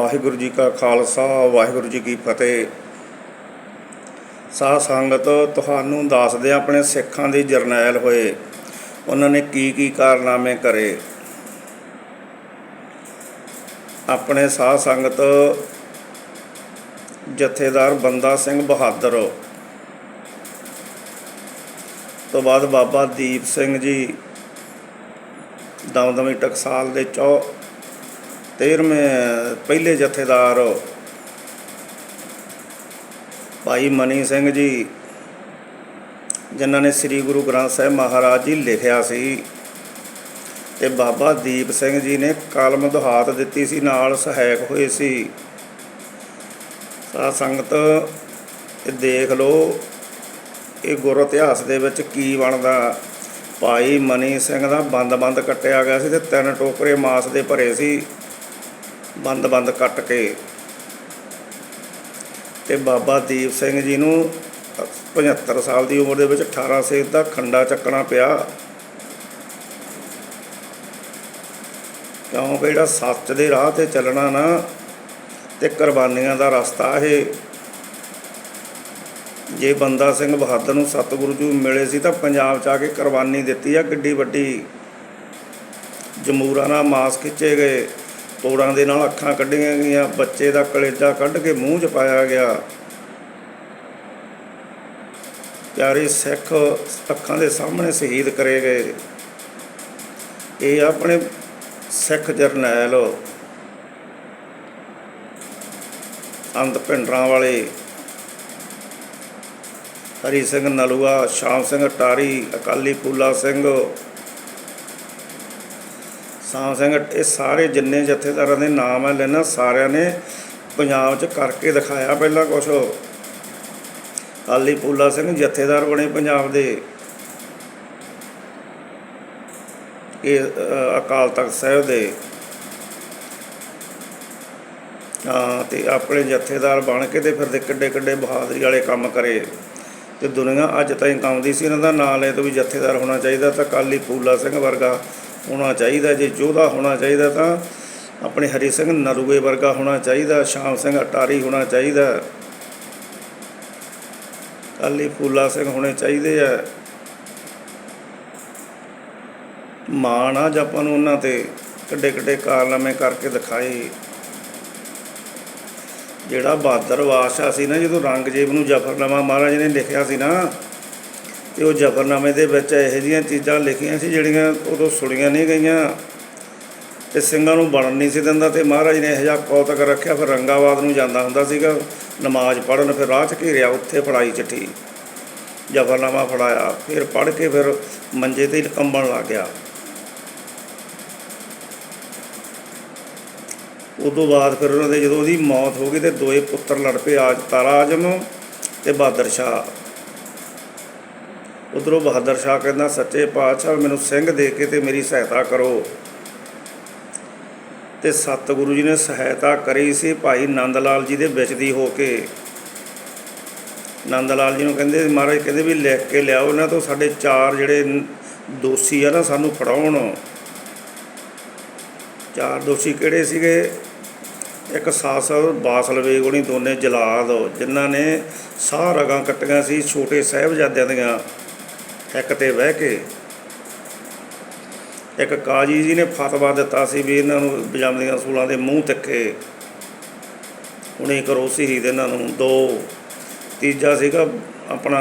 ਵਾਹਿਗੁਰੂ ਜੀ ਕਾ ਖਾਲਸਾ, ਵਾਹਿਗੁਰੂ ਜੀ ਕੀ ਫਤਿਹ। ਸਾਧ ਸੰਗਤ, ਤੁਹਾਨੂੰ ਦੱਸਦੇ ਆਪਣੇ ਸਿੱਖਾਂ ਦੇ ਜਰਨੈਲ ਹੋਏ, ਉਹਨਾਂ ਨੇ ਕੀ ਕੀ ਕਾਰਨਾਮੇ ਕਰੇ। ਆਪਣੇ ਸਾਧ ਸੰਗਤ, ਜਥੇਦਾਰ ਬੰਦਾ ਸਿੰਘ ਬਹਾਦਰ। ਤੋਂ ਬਾਅਦ ਬਾਬਾ ਦੀਪ ਸਿੰਘ ਜੀ, ਦਮਦਮੀ ਟਕਸਾਲ ਦੇ ਚੌ 13ਵੇਂ ਪਹਿਲੇ ਜਥੇਦਾਰ ਭਾਈ ਮਨੀ ਸਿੰਘ ਜੀ, ਜਿਨ੍ਹਾਂ ਨੇ ਸ੍ਰੀ ਗੁਰੂ ਗ੍ਰੰਥ ਸਾਹਿਬ ਮਹਾਰਾਜ ਜੀ ਲਿਖਿਆ ਸੀ ਤੇ ਬਾਬਾ ਦੀਪ ਸਿੰਘ ਜੀ ਨੇ ਕਲਮ ਦੁਹਾਤ ਦਿੱਤੀ ਸੀ, ਨਾਲ ਸਹਾਇਕ ਹੋਏ ਸੀ। ਸਾਧ ਸੰਗਤ, ਇਹ ਦੇਖ ਲਓ, ਇਹ ਗੁਰ ਇਤਿਹਾਸ ਦੇ ਵਿੱਚ ਕੀ ਬਣਦਾ। ਭਾਈ ਮਨੀ ਸਿੰਘ ਦਾ ਬੰਦ-ਬੰਦ ਕੱਟਿਆ ਗਿਆ ਸੀ ਤੇ ਤਿੰਨ ਟੋਕਰੇ ਮਾਸ ਦੇ ਭਰੇ ਸੀ। ਬੰਦ-ਬੰਦ ਕੱਟ ਕੇ ਤੇ ਬਾਬਾ ਦੀਪ ਸਿੰਘ ਜੀ ਨੂੰ 75 ਸਾਲ ਦੀ ਉਮਰ ਦੇ ਵਿੱਚ 18 ਸੇਤ ਦਾ ਖੰਡਾ ਚੱਕਣਾ ਪਿਆ। ਕਿਉਂਕਿ ਜਿਹੜਾ ਸੱਚ ਦੇ ਰਾਹ ਤੇ ਚੱਲਣਾ ਨਾ ਤੇ ਕੁਰਬਾਨੀਆਂ ਦਾ ਰਸਤਾ ਇਹ। ਜੇ ਬੰਦਾ ਸਿੰਘ ਬਹਾਦਰ ਨੂੰ ਸਤਿਗੁਰੂ ਜੀ ਮਿਲੇ ਸੀ ਤਾਂ ਪੰਜਾਬ ਚ ਆ ਕੇ ਕੁਰਬਾਨੀ ਦਿੱਤੀ ਆ, ਕਿੱਡੀ ਵੱਡੀ ਜਮੂਰਾਂ ਨਾਲ ਮਾਸ ਖਿੱਚੇ ਗਏ। ਤੋੜਾਂ ਦੇ ਨਾਲ ਅੱਖਾਂ ਕੱਢੀਆਂ ਗਈਆਂ, ਬੱਚੇ ਦਾ ਕਲੇਜਾ ਕੱਢ ਕੇ ਮੂੰਹ 'ਚ ਪਾਇਆ ਗਿਆ। ਪਿਆਰੇ ਸਿੱਖ ਅੱਖਾਂ ਦੇ ਸਾਹਮਣੇ ਸ਼ਹੀਦ ਕਰੇ ਗਏ। ਇਹ ਆਪਣੇ ਸਿੱਖ ਜਰਨੈਲ ਅੰਤ ਭਿੰਡਰਾਂ ਵਾਲੇ ਹਰੀ ਸਿੰਘ ਨਲੂਆ, ਸ਼ਾਮ ਸਿੰਘ ਟਾਰੀ ਅਕਾਲੀ ਫੂਲਾ ਸਿੰਘ ਸ਼ਾਮ ਸਿੰਘ, ਇਹ ਸਾਰੇ ਜਿੰਨੇ ਜਥੇਦਾਰਾਂ ਦੇ ਨਾਮ ਹੈ ਲੈਣਾ ਸਾਰਿਆਂ ਨੇ ਪੰਜਾਬ 'ਚ ਕਰਕੇ ਦਿਖਾਇਆ ਪਹਿਲਾਂ ਕੁਛ। ਅਕਾਲੀ ਫੂਲਾ ਸਿੰਘ ਜਥੇਦਾਰ ਬਣੇ ਪੰਜਾਬ ਦੇ। ਇਹ ਅਕਾਲ ਤਖਤ ਸਾਹਿਬ ਦੇ। ਹਾਂ, ਤੇ ਆਪਣੇ ਜਥੇਦਾਰ ਬਣ ਕੇ ਤੇ ਫਿਰ ਦੇ ਕਿੱਡੇ ਕਿੱਡੇ ਬਹਾਦਰੀ ਵਾਲੇ ਕੰਮ ਕਰੇ। ਤੇ ਦੁਨੀਆ ਅੱਜ ਤਾਈਂ ਕਾਉਂਦੀ ਸੀ, ਇਹਨਾਂ ਦਾ ਨਾਂ ਲੈ ਤੋਂ ਵੀ ਜਥੇਦਾਰ ਹੋਣਾ ਚਾਹੀਦਾ ਤਾਂ ਕਾਲੀ ਫੂਲਾ ਸਿੰਘ ਵਰਗਾ ਹੋਣਾ ਚਾਹੀਦਾ, ਜੇ ਯੋਧਾ ਹੋਣਾ ਚਾਹੀਦਾ ਤਾਂ ਆਪਣੇ ਹਰੀ ਸਿੰਘ ਨਰੂਏ ਵਰਗਾ ਹੋਣਾ ਚਾਹੀਦਾ, ਸ਼ਾਮ ਸਿੰਘ ਅਟਾਰੀ ਹੋਣਾ ਚਾਹੀਦਾ। ਕਾਲੀ ਫੂਲਾ ਸਿੰਘ ਹੋਣੇ ਚਾਹੀਦੇ ਆ। ਮਾਣ ਆ ਆਪਾਂ ਨੂੰ ਉਹਨਾਂ ਤੇ ਕਿੱਡੇ ਕਿੱਡੇ ਕਾਰਨਾਮੇ ਕਰਕੇ ਦਿਖਾਏ। ਜਿਹੜਾ ਬਹਾਦਰ ਬਾਦਸ਼ਾਹ ਸੀ ਨਾ, ਜਦੋਂ ਰੰਗਜੀਤ ਨੂੰ ਜ਼ਫਰਨਾਮਾ ਮਹਾਰਾਜ ਨੇ ਲਿਖਿਆ ਸੀ ਨਾ ਤੇ ਉਹ ਜ਼ਫਰਨਾਮੇ ਦੇ ਵਿੱਚ ਇਹੋ ਜਿਹੀਆਂ ਚੀਜ਼ਾਂ ਲਿਖੀਆਂ ਸੀ ਜਿਹੜੀਆਂ ਉਦੋਂ ਸੁਣੀਆਂ ਨਹੀਂ ਗਈਆਂ ਤੇ ਸਿੰਘਾਂ ਨੂੰ ਬਣਨ ਨਹੀਂ ਸੀ ਦਿੰਦਾ ਤੇ ਮਹਾਰਾਜ ਨੇ ਇਹੋ ਜਿਹਾ ਕੌਤਕ ਰੱਖਿਆ, ਫਿਰ ਰੰਗਾਬਾਦ ਨੂੰ ਜਾਂਦਾ ਹੁੰਦਾ ਸੀਗਾ, ਨਮਾਜ਼ ਪੜ੍ਹਨ, ਫਿਰ ਰਾਹ 'ਚ ਘੇਰਿਆ, ਉੱਥੇ ਫੜਾਈ ਚਿੱਠੀ ਜ਼ਫਰਨਾਮਾ ਫੜਾਇਆ, ਫਿਰ ਪੜ੍ਹ ਕੇ ਫਿਰ ਮੰਜੇ ਤੇ ਕੰਬਣ ਲੱਗ ਗਿਆ। ਉਦੋਂ ਬਾਅਦ ਫਿਰ ਉਹਨਾਂ ਦੇ ਜਦੋਂ ਉਹਦੀ ਮੌਤ ਹੋ ਗਈ ਤੇ ਦੋਏ ਪੁੱਤਰ ਲੜ ਪਏ ਆਜ ਤਾਰਾ ਆਜਮ ਤੇ ਬਹਾਦਰ ਸ਼ਾਹ ਉਧਰੋਂ ਬਹਾਦਰ ਸ਼ਾਹ ਕਹਿੰਦਾ, ਸੱਚੇ ਪਾਤਸ਼ਾਹ, ਮੈਨੂੰ ਸਿੰਘ ਦੇ ਕੇ ਤੇ ਮੇਰੀ ਸਹਾਇਤਾ ਕਰੋ। ਤੇ ਸਤਿਗੁਰੂ ਜੀ ਨੇ ਸਹਾਇਤਾ ਕਰੀ ਸੀ ਭਾਈ ਨੰਦ ਲਾਲ ਜੀ ਦੇ ਵਿੱਚ ਦੀ ਹੋ ਕੇ। ਨੰਦ ਲਾਲ ਜੀ ਨੂੰ ਕਹਿੰਦੇ, ਮਹਾਰਾਜ, ਕਹਿੰਦੇ ਵੀ ਲਿਖ ਕੇ ਲਿਆਓ, ਇਹਨਾਂ ਤੋਂ ਸਾਡੇ ਚਾਰ ਜਿਹੜੇ ਦੋਸ਼ੀ ਆ ਨਾ, ਸਾਨੂੰ ਫੜਾਉਣ। ਚਾਰ ਦੋਸ਼ੀ ਕਿਹੜੇ ਸੀਗੇ? ਇੱਕ ਸਾਸਲ ਬਾਸਲ ਵੇਗੁਣੀ ਦੋਨੇ ਜਲਾਦ, ਜਿਨ੍ਹਾਂ ਨੇ ਸਾਹ ਰਗਾਂ ਕੱਟੀਆਂ ਸੀ, ਛੋਟੇ ਸਾਹਿਬਜ਼ਾਦਿਆਂ ਦੀਆਂ। ਇੱਕ ਤੇ ਬਹਿ ਕੇ, ਇੱਕ ਕਾਜੀ ਜੀ ਨੇ ਫਤਵਾ ਦਿੱਤਾ ਸੀ ਵੀ ਇਹਨਾਂ ਨੂੰ ਬਜਾਮਦੀਆਂ ਸੂਲਾਂ ਦੇ ਮੂੰਹ ਤਿੱਖੇ। ਹੁਣੇ ਕਰੋ ਸ਼ਹੀਦ ਇਹਨਾਂ ਨੂੰ, ਦੋ, ਤੀਜਾ ਸੀਗਾ ਆਪਣਾ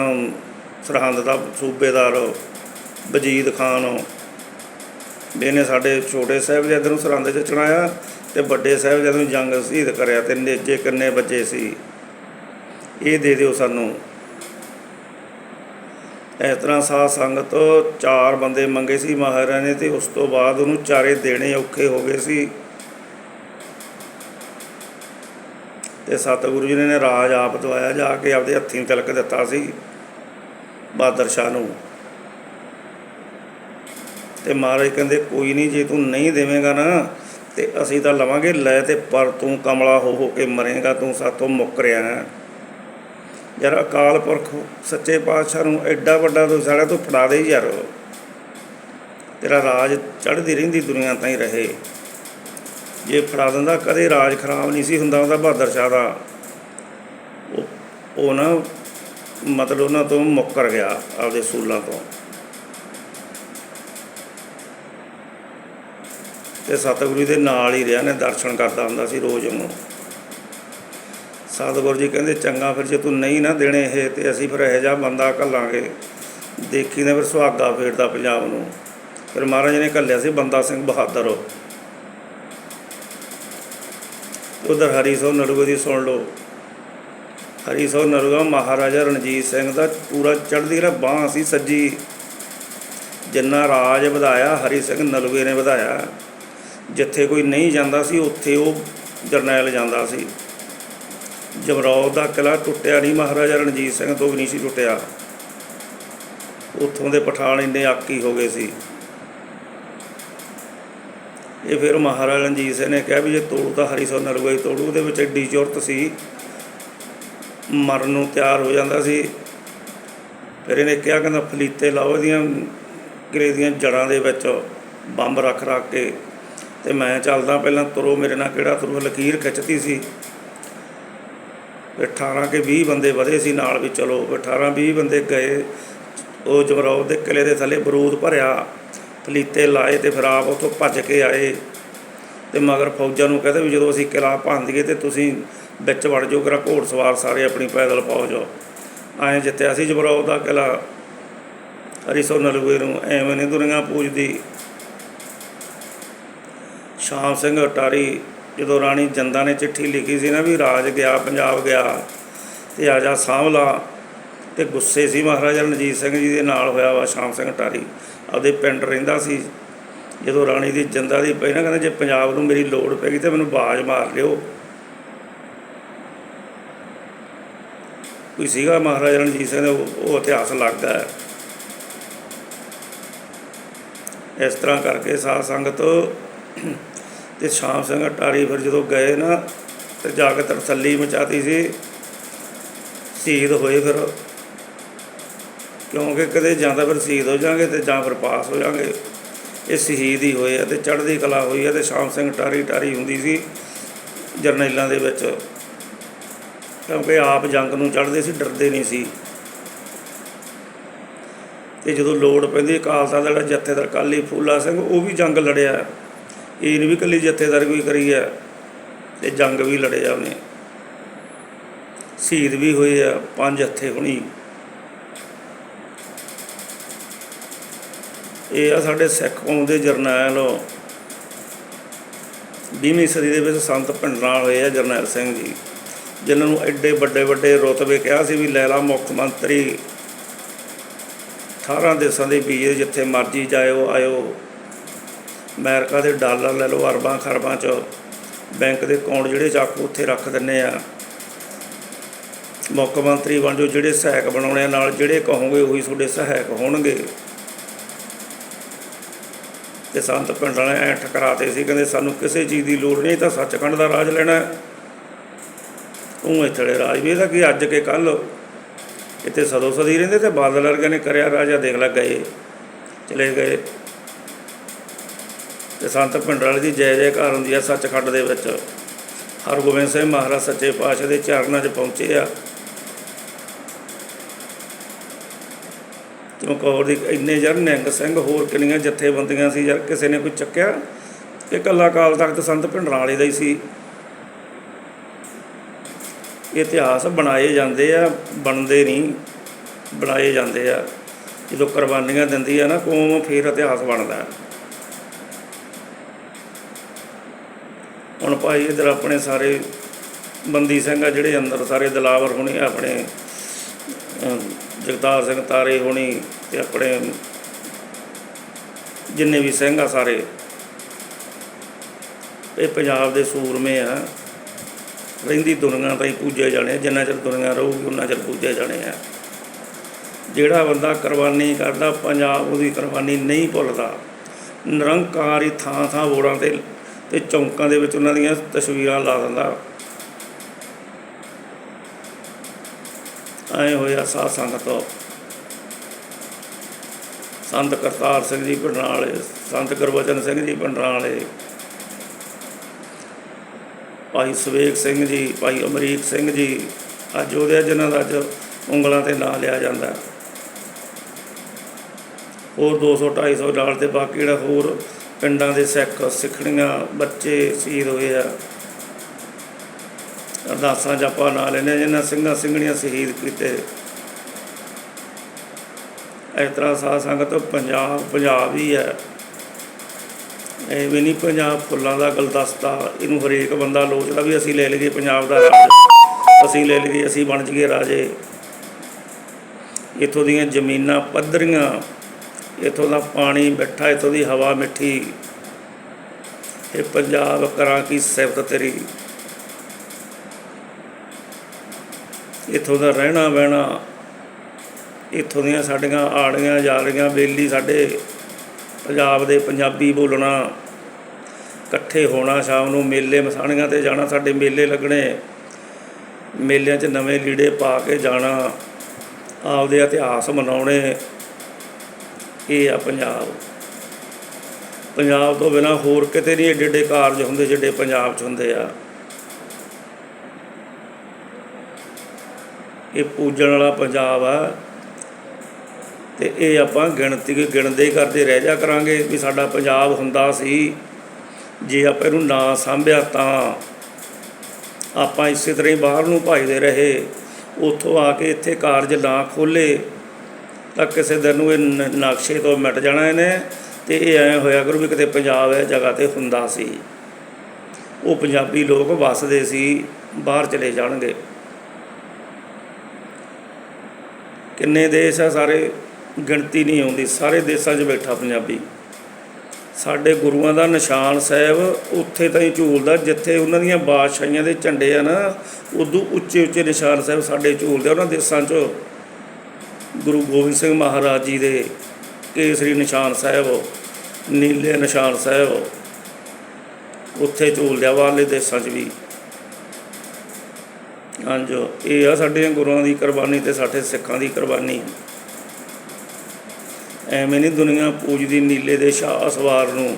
ਸਰਹੰਦ ਦਾ ਸੂਬੇਦਾਰ ਵਜੀਦ ਖਾਨ। ਇਹਨੇ ਸਾਡੇ ਛੋਟੇ ਸਾਹਿਬਜ਼ਾਦੇ ਨੂੰ ਸਰਹੰਦ 'ਚ ਚੜਾਇਆ ਤੇ ਵੱਡੇ ਸਾਹਿਬਜ਼ਾਦੇ ਨੂੰ ਜੰਗ ਸ਼ਹੀਦ ਕਰਿਆ ਤੇ ਨੇਜੇ ਕਿੰਨੇ ਬੱਚੇ ਸੀ। ਇਹ ਦੇ ਦਿਓ ਸਾਨੂੰ। ਇਸ ਤਰ੍ਹਾਂ ਸਾਧ ਸੰਗਤ ਚਾਰ ਬੰਦੇ ਮੰਗੇ ਸੀ ਮਹਾਰਾਜ ਨੇ ਤੇ ਉਸ ਤੋਂ ਬਾਅਦ ਉਹਨੂੰ ਚਾਰੇ ਦੇਣੇ ਔਖੇ ਹੋ ਗਏ ਸੀ। ਤੇ ਸਤਿਗੁਰੂ ਜੀ ਨੇ ਰਾਜ ਆਪ ਦਵਾਇਆ ਜਾ ਕੇ ਆਪਦੇ ਹੱਥੀਂ ਤਿਲਕ ਦਿੱਤਾ ਸੀ ਬਹਾਦਰ ਸ਼ਾਹ ਨੂੰ। ਤੇ ਮਹਾਰਾਜ ਕਹਿੰਦੇ, ਕੋਈ ਨਹੀਂ, ਜੇ ਤੂੰ ਨਹੀਂ ਦੇਵੇਂਗਾ ਨਾ, ਤੇ ਅਸੀਂ ਤਾਂ ਲਵਾਂਗੇ, ਲੈ ਤੇ ਪਰ ਤੂੰ ਕਮਲਾ ਹੋ ਹੋ ਕੇ ਮਰੇਗਾ, ਤੂੰ ਸਾਤੋਂ ਮੁੱਕ ਰਿਹਾ ਹੈ। ਯਾਰ ਅਕਾਲ ਪੁਰਖ ਸੱਚੇ ਪਾਤਸ਼ਾਹ ਨੂੰ ਐਡਾ ਵੱਡਾ ਤੂੰ ਸਾਡਾ ਫੜਾ ਦੇ ਯਾਰ। ਤੇਰਾ ਰਾਜ ਚੜ੍ਹਦੀ ਰਹਿੰਦੀ ਦੁਨੀਆ ਤਾਈਂ ਰਹੇ। ਜੇ ਫੜਾ ਦਿੰਦਾ ਕਦੇ ਰਾਜ ਖਰਾਬ ਨਹੀਂ ਸੀ ਹੁੰਦਾ ਉਹਦਾ ਬਹਾਦਰ ਸ਼ਾਹ ਦਾ। ਉਹ ਉਹ ਨਾ ਮਤਲਬ ਉਹਨਾਂ ਤੋਂ ਮੁੱਕਰ ਗਿਆ ਆਪਦੇ ਸੂਲਾਂ ਤੋਂ। ਤੇ ਸਤਿਗੁਰੂ ਦੇ ਨਾਲ ਹੀ ਰਿਹਾ ਨੇ ਦਰਸ਼ਨ ਕਰਦਾ ਹੁੰਦਾ ਸੀ ਰੋਜ਼ ਉਹਨੂੰ। ਸਤਿਗੁਰੂ ਜੀ ਕਹਿੰਦੇ, ਚੰਗਾ ਫਿਰ ਜੇ ਤੂੰ ਨਹੀਂ ਨਾ ਦੇਣੇ ਇਹ, ਤੇ ਅਸੀਂ ਫਿਰ ਇਹੋ ਜਿਹਾ ਬੰਦਾ ਘੱਲਾਂਗੇ। ਦੇਖੀ ਨੇ ਫਿਰ ਸੁਹਾਗਾ ਫੇਰਦਾ ਪੰਜਾਬ ਨੂੰ। ਫਿਰ ਮਹਾਰਾਜ ਨੇ ਘੱਲਿਆ ਸੀ, ਬੰਦਾ ਸਿੰਘ ਬਹਾਦਰ ਉਧਰ ਹਰੀ ਸੋ ਨਲੂਏ ਦੀ ਸੁਣ ਲਓ। ਹਰੀ ਸੋ ਨਲੂਆ ਮਹਾਰਾਜਾ ਰਣਜੀਤ ਸਿੰਘ ਦਾ ਪੂਰਾ ਚੜ੍ਹਦੀ ਜਿਹੜਾ ਬਾਹ ਸੀ ਸੱਜੀ। ਜਿੰਨਾ ਰਾਜ ਵਧਾਇਆ, ਹਰੀ ਸਿੰਘ ਨਲੂਏ ਨੇ ਵਧਾਇਆ। ਜਿੱਥੇ ਕੋਈ ਨਹੀਂ ਜਾਂਦਾ ਸੀ, ਉੱਥੇ ਉਹ ਜਰਨੈਲ ਜਾਂਦਾ ਸੀ। ਜਮਰੌਦ ਦਾ ਕਿਲਾ ਟੁੱਟਿਆ ਨਹੀਂ, ਮਹਾਰਾਜਾ ਰਣਜੀਤ ਸਿੰਘ ਤੋਂ ਵੀ ਨਹੀਂ ਸੀ ਟੁੱਟਿਆ। ਉੱਥੋਂ ਦੇ ਪਠਾਨ ਇੰਨੇ ਆਕੀ ਹੋ ਗਏ ਸੀ। ਇਹ ਫਿਰ ਮਹਾਰਾਜਾ ਰਣਜੀਤ ਸਿੰਘ ਨੇ ਕਿਹਾ ਵੀ ਜੇ ਤੋੜੂ ਤਾਂ ਹਰੀ ਸੋ ਨਲੂਆ ਤੋੜੂ, ਉਹਦੇ ਵਿੱਚ ਐਡੀ ਜ਼ੁਰਤ ਸੀ। ਮਰਨ ਨੂੰ ਤਿਆਰ ਹੋ ਜਾਂਦਾ ਸੀ। ਫਿਰ ਇਹਨੇ ਕਿਹਾ ਕਹਿੰਦਾ ਫਲੀਤੇ ਲਾਓ ਇਹਦੀਆਂ ਕਿਲੇ ਦੀਆਂ ਜੜਾਂ ਦੇ ਵਿੱਚ, ਬੰਬ ਰੱਖ ਰੱਖ ਕੇ। ਤੇ ਮੈਂ ਚੱਲਦਾ ਪਹਿਲਾਂ ਤੁਰੋ, ਮੇਰੇ ਨਾਲ ਕਿਹੜਾ ਤੁਰੂ? ਲਕੀਰ ਖਿੱਚਦੀ ਸੀ। 18 ਕੇ 20 ਬੰਦੇ ਵਧੇ ਸੀ ਨਾਲ ਵੀ, ਚਲੋ ਫਿਰ 18 20 ਬੰਦੇ ਗਏ, ਉਹ ਜਮਰੌਦ ਦੇ ਕਿਲੇ ਦੇ ਥੱਲੇ ਬਰੂਦ ਭਰਿਆ, ਪਲੀਤੇ ਲਾਏ ਤੇ ਫਿਰ ਆਪ ਉੱਥੋਂ ਭੱਜ ਕੇ ਆਏ। ਤੇ ਮਗਰ ਫੌਜਾਂ ਨੂੰ ਕਹਿੰਦੇ ਵੀ ਜਦੋਂ ਅਸੀਂ ਕਿਲਾ ਭੰਨ ਤੇ ਤੁਸੀਂ ਵਿੱਚ ਵੜ ਜਾਓ ਕਰਾ ਘੋੜ ਸਵਾਰ ਸਾਰੇ ਆਪਣੀ ਪੈਦਲ ਫੌਜ ਐਂ ਜਿੱਤਿਆ ਸੀ ਜਬਰੌਦ ਦਾ ਕਿਲਾ। ਹਰੀਸੋ ਨਲੂਏ ਨੂੰ ਐਵੇਂ ਨਹੀਂ ਦੁਨੀਆ ਪੂਜਦੀ। ਸ਼ਾਮ ਸਿੰਘ ਅਟਾਰੀ ਜਦੋਂ ਰਾਣੀ ਜੰਦਾ ਨੇ ਚਿੱਠੀ ਲਿਖੀ ਸੀ ਨਾ ਵੀ ਰਾਜ ਗਿਆ, ਪੰਜਾਬ ਗਿਆ, ਤੇ ਆ ਜਾ ਸਾਂਭਲਾ ਤੇ ਗੁੱਸੇ ਸੀ ਮਹਾਰਾਜਾ ਰਣਜੀਤ ਸਿੰਘ ਜੀ ਦੇ ਨਾਲ ਹੋਇਆ ਵਾ ਸ਼ਾਮ ਸਿੰਘ ਅਟਾਰੀ। ਆਪਦੇ ਪਿੰਡ ਰਹਿੰਦਾ ਸੀ। ਜਦੋਂ ਰਾਣੀ ਦੀ ਜੰਦਾ ਦੀ ਪਈ ਨਾ, ਕਹਿੰਦਾ ਜੇ ਪੰਜਾਬ ਨੂੰ ਮੇਰੀ ਲੋੜ ਪੈ ਗਈ ਤੇ ਮੈਨੂੰ ਬਾਜ਼ ਮਾਰ ਲਿਓ। ਕੋਈ ਸੀਗਾ ਮਹਾਰਾਜਾ ਰਣਜੀਤ ਸਿੰਘ ਦਾ, ਉਹ ਉਹ ਇਤਿਹਾਸ ਲੱਗਦਾ ਹੈ। ਇਸ ਤਰ੍ਹਾਂ ਕਰਕੇ ਸਾਧ ਸੰਗਤ ਤੇ ਸ਼ਾਮ ਸਿੰਘ ਅਟਾਰੀ ਫਿਰ ਜਦੋਂ ਗਏ ਨਾ, ਤੇ ਜਾ ਕੇ ਤਰਸੱਲੀ ਮਚਾਤੀ ਸੀ। ਸ਼ਹੀਦ ਹੋਏ ਫਿਰ। ਕਿਉਂਕਿ ਕਦੇ ਜਾਂ ਤਾਂ ਫਿਰ ਸ਼ਹੀਦ ਹੋ ਜਾਾਂਗੇ ਤੇ ਜਾਂ ਫਿਰ ਪਾਸ ਹੋ ਜਾਾਂਗੇ। ਇਹ ਸ਼ਹੀਦ ਹੀ ਹੋਏ ਆ ਤੇ ਚੜ੍ਹਦੀ ਕਲਾ ਹੋਈ ਆ ਤੇ ਸ਼ਾਮ ਸਿੰਘ ਟਾਰੀ ਟਾਰੀ ਹੁੰਦੀ ਸੀ ਜਰਨੈਲਾਂ ਦੇ ਵਿੱਚ। ਕਿਉਂਕਿ ਆਪ ਜੰਗ ਨੂੰ ਚੜ੍ਹਦੇ ਸੀ, ਡਰਦੇ ਨਹੀਂ ਸੀ। ਤੇ ਜਦੋਂ ਲੋੜ ਪੈਂਦੀ, ਅਕਾਲ ਤਖਤ ਦਾ ਜਿਹੜਾ ਜਥੇਦਾਰ ਕਾਲੀ ਫੂਲਾ ਸਿੰਘ, ਉਹ ਵੀ ਜੰਗ ਲੜਿਆ। ਇਹ ਨਹੀਂ ਵੀ ਇਕੱਲੀ ਜਥੇਦਾਰ ਕੋਈ ਕਰੀ ਹੈ ਤੇ ਜੰਗ ਵੀ ਲੜਿਆ ਉਹਨੇ। ਸ਼ਹੀਦ ਵੀ ਹੋਏ ਆ, ਪੰਜ ਹੱਥੇ ਹੁਣੀ। ਇਹ ਆ ਸਾਡੇ ਸਿੱਖ ਕੌਮ ਦੇ ਜਰਨੈਲ 20ਵੀਂ ਸਦੀ ਦੇ ਵਿੱਚ ਸੰਤ ਭਿੰਡਰਾਂ ਹੋਏ ਆ ਜਰਨੈਲ ਸਿੰਘ ਜੀ, ਜਿਨ੍ਹਾਂ ਨੂੰ ਐਡੇ ਵੱਡੇ ਵੱਡੇ ਰੁਤਬੇ ਕਿਹਾ ਸੀ ਵੀ ਲੈਲਾ ਮੁੱਖ ਮੰਤਰੀ। 18 ਦੇਸ਼ਾਂ ਦੇ ਵੀਰ ਜਿੱਥੇ ਮਰਜ਼ੀ ਜਾਇਓ, ਆਇਓ। ਅਮਰੀਕਾ ਦੇ ਡਾਲਰ ਲੈ ਲਓ, ਅਰਬਾਂ ਖਰਬਾਂ ਚ। ਬੈਂਕ ਦੇ ਅਕਾਊਂਟ ਜਿਹੜੇ ਚਾਕੂ ਉੱਥੇ ਰੱਖ ਦਿੰਨੇ ਆ। ਮੁੱਖ ਮੰਤਰੀ ਬਣ ਜਾਓ ਜਿਹੜੇ ਸਹਾਇਕ ਬਣਾਉਣੇ ਨਾਲ ਜਿਹੜੇ ਕਹੋਗੇ, ਉਹੀ ਤੁਹਾਡੇ ਸਹਾਇਕ ਹੋਣਗੇ। ਤੇ ਸੰਤ ਪਿੰਡ ਵਾਲੇ ਐ ਠਕਰਾਤੇ ਸੀ, ਕਹਿੰਦੇ ਸਾਨੂੰ ਕਿਸੇ ਚੀਜ਼ ਦੀ ਲੋੜ ਨਹੀਂ, ਤਾਂ ਸੱਚਖੰਡ ਦਾ ਰਾਜ ਲੈਣਾ। ਉਹ ਇੱਥੇ ਰਾਜ ਵੀ ਇਹਦਾ ਕਿ ਅੱਜ ਕੇ ਕੱਲ ਇੱਥੇ ਸਦੋ ਸਦੀ ਰਹਿੰਦੇ ਤੇ ਬਾਦਲ ਵਰਗੇ ਨੇ ਕਰਿਆ ਰਾਜਾ ਦੇਖ ਲੱਗ ਗਏ। ਚਲੇ ਗਏ। ਤੇ ਸੰਤ ਪਿੰਡ ਦੀ ਜੈ ਜੈਕਾਰ ਹੁੰਦੀ ਆ ਸੱਚਖੰਡ ਦੇ ਵਿੱਚ। ਹਰਗੋਬਿੰਦ ਸਿੰਘ ਮਹਾਰਾਜ ਸੱਚੇ ਪਾਤਸ਼ਾਹ ਦੇ ਚਰਨਾਂ 'ਚ ਪਹੁੰਚੇ ਆ। ਚਮਕੌਰ ਦੀ ਇੰਨੇ ਯਾਰ ਨਿਹੰਗ ਸਿੰਘ ਹੋਰ ਕਿੰਨੀਆਂ ਜਥੇਬੰਦੀਆਂ ਸੀ ਯਾਰ ਕਿਸੇ ਨੇ ਕੋਈ ਚੱਕਿਆ? ਕਿ ਇਕੱਲਾ ਕਾਲ ਤਖਤ ਸੰਤ ਭਿੰਡਰਾਂ ਵਾਲੇ ਦਾ ਹੀ ਸੀ। ਇਤਿਹਾਸ ਬਣਾਏ ਜਾਂਦੇ ਆ, ਬਣਦੇ ਨਹੀਂ, ਬਣਾਏ ਜਾਂਦੇ ਆ। ਜਦੋਂ ਕੁਰਬਾਨੀਆਂ ਦਿੰਦੀ ਆ ਨਾ ਕੌਮ ਫਿਰ ਇਤਿਹਾਸ ਬਣਦਾ। ਹੁਣ ਭਾਈ ਇਧਰ ਆਪਣੇ ਸਾਰੇ ਬੰਦੀ ਸਿੰਘ ਆ ਜਿਹੜੇ ਅੰਦਰ, ਸਾਰੇ ਦਲਾਵਰ ਹੋਣੀ, ਆਪਣੇ ਜਗਤਾਰ ਸਿੰਘ ਤਾਰੇ ਹੋਣੀ ਤੇ ਆਪਣੇ ਜਿੰਨੇ ਵੀ ਸਿੰਘ ਆ ਸਾਰੇ। ਇਹ ਪੰਜਾਬ ਦੇ ਸੂਰਮੇ ਆ। ਰਹਿੰਦੀ ਦੁਨੀਆ ਤਾਂ ਹੀ ਪੂਜੇ ਜਾਣੇ ਜਿੰਨਾ ਚਿਰ ਦੁਨੀਆ ਰਹੂਗੀ ਉਹਨਾਂ ਚਿਰ ਪੂਜੇ ਜਾਣੇ ਆ। ਜਿਹੜਾ ਬੰਦਾ ਕੁਰਬਾਨੀ ਕਰਦਾ, ਪੰਜਾਬ ਉਹਦੀ ਕੁਰਬਾਨੀ ਨਹੀਂ ਭੁੱਲਦਾ। ਨਿਰੰਕਾਰੀ ਥਾਂ ਥਾਂ ਬੋੜਾਂ ਤੇ ਤੇ ਚੌਂਕਾਂ ਦੇ ਵਿੱਚ ਉਹਨਾਂ ਦੀਆਂ ਤਸਵੀਰਾਂ ਲਾ ਦਿੰਦਾ। ਐ ਹੋਇਆ ਸਾਧ ਸੰਗਤ ਸੰਤ ਕਰਤਾਰ ਸਿੰਘ ਜੀ ਪਿੰਡਰਾਂ ਵਾਲੇ ਸੰਤ ਗੁਰਬਚਨ ਸਿੰਘ ਜੀ ਪਿੰਡਰਾਂ ਵਾਲੇ ਭਾਈ ਸਵੇਗ ਸਿੰਘ ਜੀ, ਭਾਈ ਅਮਰੀਕ ਸਿੰਘ ਜੀ, ਅੱਜ ਉਹਦੇ ਆ ਜਿਨ੍ਹਾਂ ਦਾ ਅੱਜ ਉਂਗਲਾਂ ਤੇ ਨਾਂ ਲਿਆ ਜਾਂਦਾ। ਹੈ। ਹੋਰ 200 250 ਡਾਲ ਤੇ ਬਾਕੀ ਜਿਹੜਾ ਹੋਰ ਪਿੰਡਾਂ ਦੇ ਸਿੱਖ, ਸਿੱਖਣੀਆਂ, ਬੱਚੇ ਸ਼ਹੀਦ ਹੋਏ ਆ। ਅਰਦਾਸਾਂ ਜਪਾ ਨਾਂ ਲੈਣੇ ਜਿਹਨਾਂ ਸਿੰਘਾਂ ਸਿੰਘਣੀਆਂ ਸ਼ਹੀਦ ਕੀਤੇ। ਇਸ ਤਰ੍ਹਾਂ ਸਾਧ ਸੰਗਤ ਪੰਜਾਬ ਪੰਜਾਬ ਹੀ ਹੈ। ਐਵੇਂ ਨਹੀਂ ਪੰਜਾਬ ਫੁੱਲਾਂ ਦਾ ਗੁਲਦਸਤਾ, ਇਹਨੂੰ ਹਰੇਕ ਬੰਦਾ ਲੋਚਦਾ ਵੀ ਅਸੀਂ ਲੈ ਲਈਏ ਪੰਜਾਬ ਦਾ ਰਾਜ। ਅਸੀਂ ਲੈ ਲਈਏ, ਅਸੀਂ ਬਣ ਜਾਈਏ ਰਾਜੇ। ਇੱਥੋਂ ਦੀਆਂ ਜ਼ਮੀਨਾਂ, ਪੱਧਰੀਆਂ ਇੱਥੋਂ ਦਾ ਪਾਣੀ ਮਿੱਠਾ, ਇੱਥੋਂ ਦੀ ਹਵਾ ਮਿੱਠੀ। ਇਹ ਪੰਜਾਬ ਕਰਾਂ ਕੀ ਸਿਫਤ ਤੇਰੀ। ਇੱਥੋਂ ਦਾ ਰਹਿਣਾ ਬਹਿਣਾ ਇੱਥੋਂ ਦੀਆਂ ਸਾਡੀਆਂ ਆੜੀਆਂ ਜਾਲੀਆਂ ਬੇਲੀ ਸਾਡੇ ਪੰਜਾਬ ਦੇ ਪੰਜਾਬੀ ਬੋਲਣਾ। ਇਕੱਠੇ ਹੋਣਾ ਸ਼ਾਮ ਨੂੰ ਮੇਲੇ ਮਸਾਣੀਆਂ ਤੇ ਜਾਣਾ, ਸਾਡੇ ਮੇਲੇ ਲੱਗਣੇ। ਮੇਲਿਆਂ 'ਚ ਨਵੇਂ ਲੀੜੇ ਪਾ ਕੇ ਜਾਣਾ, ਆਪਦੇ ਇਤਿਹਾਸ ਮਨਾਉਣੇ। ਇਹ ਆ ਪੰਜਾਬ। ਪੰਜਾਬ ਤੋਂ ਬਿਨਾ ਹੋਰ ਕਿਤੇ ਨਹੀਂ ਏਡੇ ਏਡੇ ਕਾਰਜ ਹੁੰਦੇ ਜਿਹੜੇ ਪੰਜਾਬ 'ਚ ਹੁੰਦੇ ਆ। ਇਹ ਪੂਜਣ ਵਾਲਾ ਪੰਜਾਬ ਆ। ਤੇ ਇਹ ਆਪਾਂ ਗਿਣਤੀ ਗਿਣਦੇ ਕਰਦੇ ਰਹਿ ਜਾ ਕਰਾਂਗੇ ਵੀ ਸਾਡਾ ਪੰਜਾਬ ਹੁੰਦਾ ਸੀ। ਜੇ ਆਪਾਂ ਇਹਨੂੰ ਨਾ ਸਾਂਭਿਆ ਤਾਂ ਆਪਾਂ ਇਸੇ ਤਰ੍ਹਾਂ ਹੀ ਬਾਹਰ ਨੂੰ ਭਜਦੇ ਰਹੇ। ਉੱਥੋਂ ਆ ਕੇ ਇੱਥੇ ਕਾਰਜ ਨਾ ਖੋਲੇ ਤਾਂ ਕਿਸੇ ਦਿਨ ਨੂੰ ਇਹ ਨ- ਨਕਸ਼ੇ ਤੋਂ ਮਿਟ ਜਾਣਾ ਇਹਨੇ ਤੇ ਇਹ ਐ ਹੋਇਆ ਕਰੂ ਵੀ ਕਿਤੇ ਪੰਜਾਬ ਇਹ ਜਗ੍ਹਾ ਤੇ ਹੁੰਦਾ ਸੀ। ਉਹ ਪੰਜਾਬੀ ਲੋਕ ਵੱਸਦੇ ਸੀ, ਬਾਹਰ ਚਲੇ ਜਾਣਗੇ। ਕਿੰਨੇ ਦੇਸ਼ ਆ ਸਾਰੇ, ਗਿਣਤੀ ਨਹੀਂ ਆਉਂਦੀ, ਸਾਰੇ ਦੇਸ਼ਾਂ 'ਚ ਬੈਠਾ ਪੰਜਾਬੀ। ਸਾਡੇ ਗੁਰੂਆਂ ਦਾ ਨਿਸ਼ਾਨ ਸਾਹਿਬ ਉੱਥੇ ਤਾਂ ਹੀ ਝੂਲਦਾ, ਜਿੱਥੇ ਉਹਨਾਂ ਦੀਆਂ ਬਾਦਸ਼ਾਹੀਆਂ ਦੇ ਝੰਡੇ ਆ ਨਾ, ਉਦੋਂ ਉੱਚੇ ਉੱਚੇ ਨਿਸ਼ਾਨ ਸਾਹਿਬ ਸਾਡੇ ਝੂਲਦੇ ਉਹਨਾਂ ਦੇਸ਼ਾਂ 'ਚ। ਗੁਰੂ ਗੋਬਿੰਦ ਸਿੰਘ ਮਹਾਰਾਜ ਜੀ ਦੇ ਕੇਸਰੀ ਨਿਸ਼ਾਨ ਸਾਹਿਬ, ਨੀਲੇ ਨਿਸ਼ਾਨ ਸਾਹਿਬ, ਉੱਥੇ ਝੂਲਦੇ ਆ ਬਾਹਰਲੇ ਦੇਸ਼ਾਂ 'ਚ ਵੀ। ਹਾਂਜੀ ਇਹ ਆ ਸਾਡੇ ਗੁਰੂਆਂ ਦੀ ਕੁਰਬਾਨੀ ਤੇ ਸਾਡੇ ਸਿੱਖਾਂ ਦੀ ਕੁਰਬਾਨੀ। ਐਵੇਂ ਨਹੀਂ ਦੁਨੀਆ ਪੂਜਦੀ ਨੀਲੇ ਦੇ ਸ਼ਾਹ ਅਸਵਾਰ ਨੂੰ,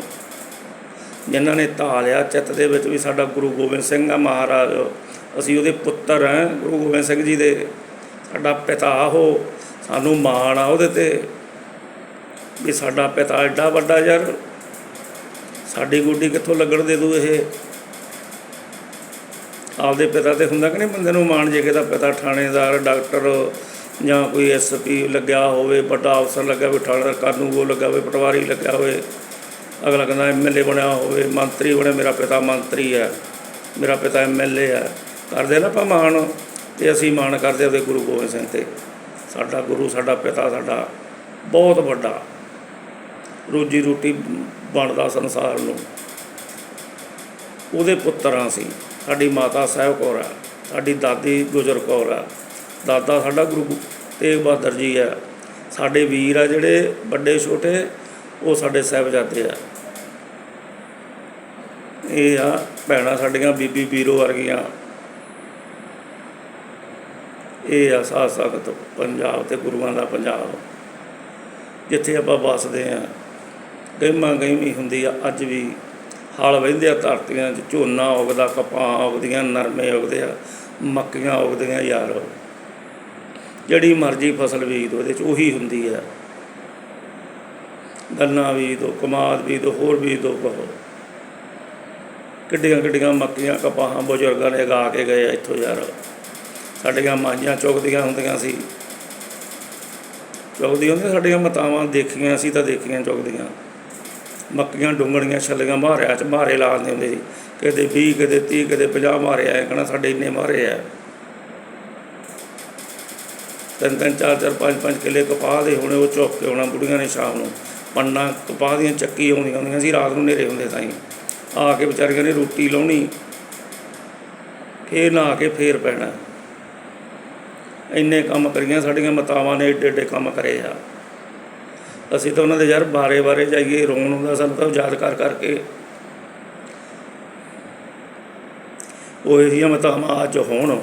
ਜਿਨ੍ਹਾਂ ਨੇ ਧਾਲਿਆ ਚਿੱਤ ਦੇ ਵਿੱਚ ਵੀ ਸਾਡਾ ਗੁਰੂ ਗੋਬਿੰਦ ਸਿੰਘ ਆ ਮਹਾਰਾਜ। ਅਸੀਂ ਉਹਦੇ ਪੁੱਤਰ ਹਾਂ ਗੁਰੂ ਗੋਬਿੰਦ ਸਿੰਘ ਜੀ ਦੇ ਸਾਡਾ ਪਿਤਾ ਉਹ। ਸਾਨੂੰ ਮਾਣ ਆ ਉਹਦੇ ਤੇ ਵੀ ਸਾਡਾ ਪਿਤਾ ਐਡਾ ਵੱਡਾ ਯਾਰ, ਸਾਡੀ ਗੁੱਡੀ ਕਿੱਥੋਂ ਲੱਗਣ ਦੇ ਦੂ ਇਹ? ਆਪਦੇ ਪਿਤਾ ਤੇ ਹੁੰਦਾ ਕਿ ਨਹੀਂ ਬੰਦੇ ਨੂੰ ਮਾਣ, ਜੇ ਕਿਦਾ ਪਿਤਾ ਥਾਣੇਦਾਰ, ਡਾਕਟਰ ਜਾਂ ਕੋਈ ਐਸਪੀ ਲੱਗਿਆ ਹੋਵੇ, ਵੱਡਾ ਅਫਸਰ ਲੱਗਾ ਹੋਵੇ ਥਾਣੇਦਾਰ ਕਾਨੂੰ ਉਹ ਲੱਗਾ ਹੋਵੇ, ਪਟਵਾਰੀ ਲੱਗਿਆ ਹੋਵੇ, ਅਗਲਾ ਕਹਿੰਦਾ ਐਮਐਲਏ ਬਣਿਆ ਹੋਵੇ, ਮੰਤਰੀ ਬਣੇ, ਮੇਰਾ ਪਿਤਾ ਮੰਤਰੀ ਹੈ, ਮੇਰਾ ਪਿਤਾ ਐਮਐਲਏ ਹੈ। ਕਰਦੇ ਨਾ ਆਪਾਂ ਮਾਣ, ਤੇ ਅਸੀਂ ਮਾਣ ਕਰਦੇ ਉਹਦੇ ਗੁਰੂ ਗੋਬਿੰਦ ਸਿੰਘ ਤੇ। ਸਾਡਾ ਗੁਰੂ, ਸਾਡਾ ਪਿਤਾ, ਸਾਡਾ ਬਹੁਤ ਵੱਡਾ ਰੋਜੀ ਰੋਟੀ ਬਣਦਾ ਸੰਸਾਰ ਨੂੰ। ਉਹਦੇ ਪੁੱਤਰਾਂ ਸੀ। ਸਾਡੀ ਮਾਤਾ ਸਾਹਿਬ ਕੌਰ ਆ, ਸਾਡੀ ਦਾਦੀ ਗੁਜਰ ਕੌਰ ਆ। ਦਾਦਾ ਸਾਡਾ ਗੁਰੂ ਤੇਗ ਬਹਾਦਰ ਜੀ ਆ। ਸਾਡੇ ਵੀਰ ਆ ਜਿਹੜੇ ਵੱਡੇ, ਛੋਟੇ, ਉਹ ਸਾਡੇ ਸਾਹਿਬਜ਼ਾਦੇ ਆ। ਇਹ ਆ ਭੈਣਾਂ ਸਾਡੀਆਂ, ਬੀਬੀ ਵੀਰੋ ਵਰਗੀਆਂ। ਇਹ ਆ ਸਾਧ ਸੰਗਤ, ਪੰਜਾਬ ਤੇ ਗੁਰੂਆਂ ਦਾ ਪੰਜਾਬ। ਜਿੱਥੇ ਆਪਾਂ ਵੱਸਦੇ ਆ ਗਹਿਮਾ ਗਹਿਮੀ ਹੁੰਦੀ ਆ, ਅੱਜ ਵੀ ਹਾਲ ਵਹਿੰਦੇ ਆ ਧਰਤੀਆਂ 'ਚ, ਝੋਨਾ ਉਗਦਾ ਕਪਾਹ ਉਗਦੀਆਂ, ਨਰਮੇ ਉਗਦੇ ਆ, ਮੱਕੀਆਂ ਉਗਦੀਆਂ ਯਾਰ। ਜਿਹੜੀ ਮਰਜ਼ੀ ਫਸਲ ਬੀਜ ਦੋ, ਉਹਦੇ 'ਚ ਉਹੀ ਹੁੰਦੀ ਆ। ਗੰਨਾ ਬੀਜ ਦੋ, ਕਮਾਦ ਬੀਜ ਦੋ, ਹੋਰ ਬੀਜ ਦੋ ਕਹੋ। ਕਿੱਡੀਆਂ ਕਿੱਡੀਆਂ ਮੱਕੀਆਂ, ਕਪਾਹਾਂ ਬਜ਼ੁਰਗਾਂ ਨੇ ਗਾ ਕੇ ਗਏ ਇੱਥੋਂ ਯਾਰ। ਸਾਡੀਆਂ ਮਾਈਆਂ ਚੁਗਦੀਆਂ ਹੁੰਦੀਆਂ ਸੀ। ਚੁਗਦੀਆਂ ਹੁੰਦੀਆਂ, ਸਾਡੀਆਂ ਮਾਤਾਵਾਂ ਦੇਖੀਆਂ ਸੀ ਤਾਂ ਦੇਖੀਆਂ ਚੁਗਦੀਆਂ। ਮੱਕੀਆਂ ਡੁੰਗਣੀਆਂ ਛੱਲੀਆਂ ਮਾਰਿਆ ਚ, ਮਾਰੇ ਲਾ ਦਿੰਦੇ ਹੁੰਦੇ ਸੀ ਕਦੇ 20 ਕਦੇ 30 ਕਦੇ 50 ਮਾਰੇ ਆਏ ਕਹਣਾ ਸਾਡੇ ਇੰਨੇ ਮਾਰੇ ਆ। ਤਿੰਨ ਤਿੰਨ, ਚਾਰ ਚਾਰ, ਪੰਜ ਪੰਜ ਕਿੱਲੇ ਕਪਾਹ ਦੇ ਹੋਣੇ, ਉਹ ਚੁੱਕ ਕੇ ਆਉਣਾ ਬੁੜੀਆਂ ਨੇ ਸ਼ਾਮ ਨੂੰ। ਪੰਨਾ ਕਪਾਹ ਦੀਆਂ ਚੱਕੀ ਆਉਂਦੀਆਂ ਹੁੰਦੀਆਂ ਸੀ, ਰਾਤ ਨੂੰ ਹਨੇਰੇ ਹੁੰਦੇ ਤਾਈਂ। ਆ ਕੇ ਵਿਚਾਰੀਆਂ ਨੇ ਰੋਟੀ ਲਾਉਣੀ, ਫੇਰ ਨਹਾ ਕੇ ਫੇਰ ਪੈਣਾ ਇੰਨੇ ਕੰਮ ਕਰੀਆਂ, ਸਾਡੀਆਂ ਮਾਤਾਵਾਂ ਨੇ ਏਡੇ ਏਡੇ ਕੰਮ ਕਰੇ ਆ। ਅਸੀਂ ਤਾਂ ਉਹਨਾਂ ਦੇ ਯਾਰ ਬਾਰੇ ਬਾਰੇ ਜਾਈਏ, ਰੋਣ ਹੁੰਦਾ ਸਾਨੂੰ ਤਾਂ ਯਾਦ ਕਰ ਕਰਕੇ। ਉਹ ਜਿਹੀਆਂ ਮਾਤਾਵਾਂ, ਅੱਜ ਹੋਣ।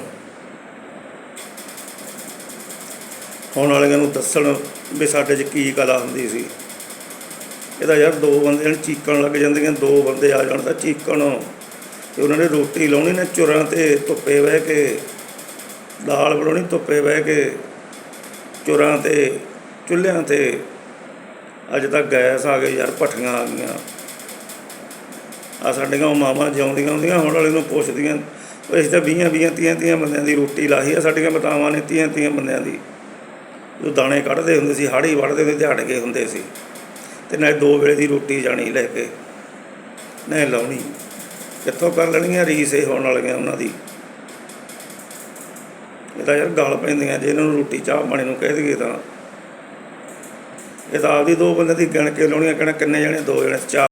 ਹੁਣ ਵਾਲਿਆਂ ਨੂੰ ਦੱਸਣ ਵੀ ਸਾਡੇ 'ਚ ਕੀ ਕਲਾ ਹੁੰਦੀ ਸੀ। ਇਹਦਾ ਯਾਰ ਦੋ ਬੰਦੇ ਨੇ ਚੀਕਣ ਲੱਗ ਜਾਂਦੀਆਂ, ਦੋ ਬੰਦੇ ਆ ਜਾਣ ਤਾਂ ਚੀਕਣ। ਤੇ ਉਹਨਾਂ ਨੇ ਰੋਟੀ ਲਾਉਣੀ ਨੇ ਚੁਰਾਂ ਤੇ ਧੁੱਪੇ ਬਹਿ ਕੇ। ਦਾਲ ਬਣਾਉਣੀ, ਧੁੱਪੇ ਬਹਿ ਕੇ ਚੁਰਾਂ ਤੇ, ਚੁੱਲ੍ਹਿਆਂ ਤੇ ਅੱਜ ਤੱਕ ਗੈਸ ਆ ਗਈ ਯਾਰ, ਭੱਠੀਆਂ ਆ ਗਈਆਂ। ਆ ਸਾਡੀਆਂ ਮਾਵਾਂ ਜਿਉਂਦੀਆਂ ਹੁੰਦੀਆਂ, ਹੁਣ ਵਾਲੇ ਨੂੰ ਪੁੱਛਦੀਆਂ ਉਹ ਤਾਂ ਵੀਹਾਂ ਵੀਹਾਂ ਤੀਆਂ ਤੀਆਂ ਬੰਦਿਆਂ ਦੀ ਰੋਟੀ ਲਾਹੀ ਆ ਸਾਡੀਆਂ ਮਾਤਾਵਾਂ ਨੇ ਤੀਆਂ ਤੀਆਂ ਬੰਦਿਆਂ ਦੀ। ਜੋ ਦਾਣੇ ਕੱਢਦੇ ਹੁੰਦੇ ਸੀ ਹਾੜੀ ਵੜਦੇ ਹੁੰਦੇ ਦਿਹਾੜ ਗਏ ਹੁੰਦੇ ਸੀ। ਤੇ ਨਾ ਦੋ ਵੇਲੇ ਦੀ ਰੋਟੀ ਜਾਣੀ ਲੈ ਕੇ, ਨਾ ਲਾਉਣੀ। ਕਿੱਥੋਂ ਕਰ ਲੈਣੀਆਂ, ਰੀਸ ਇਹ ਹੋਣ ਵਾਲੀਆਂ ਉਹਨਾਂ ਦੀ। ਇਹ ਤਾਂ ਯਾਰ ਗਾਲ ਪੈਂਦੀਆਂ, ਜੇ ਇਹਨਾਂ ਨੂੰ ਰੋਟੀ ਚਾਹ ਪਾਣੀ ਨੂੰ ਕਹਿ ਦਈਏ ਤਾਂ। ਇਹ ਤਾਂ ਆਪਦੀ ਦੋ ਬੰਦੇ ਦੀ ਗਿਣ ਕੇ ਲਾਉਣੀਆਂ ਕਹਿਣਾ ਕਿੰਨੇ ਜਣੇ, ਦੋ ਜਣੇ, ਚਾਰ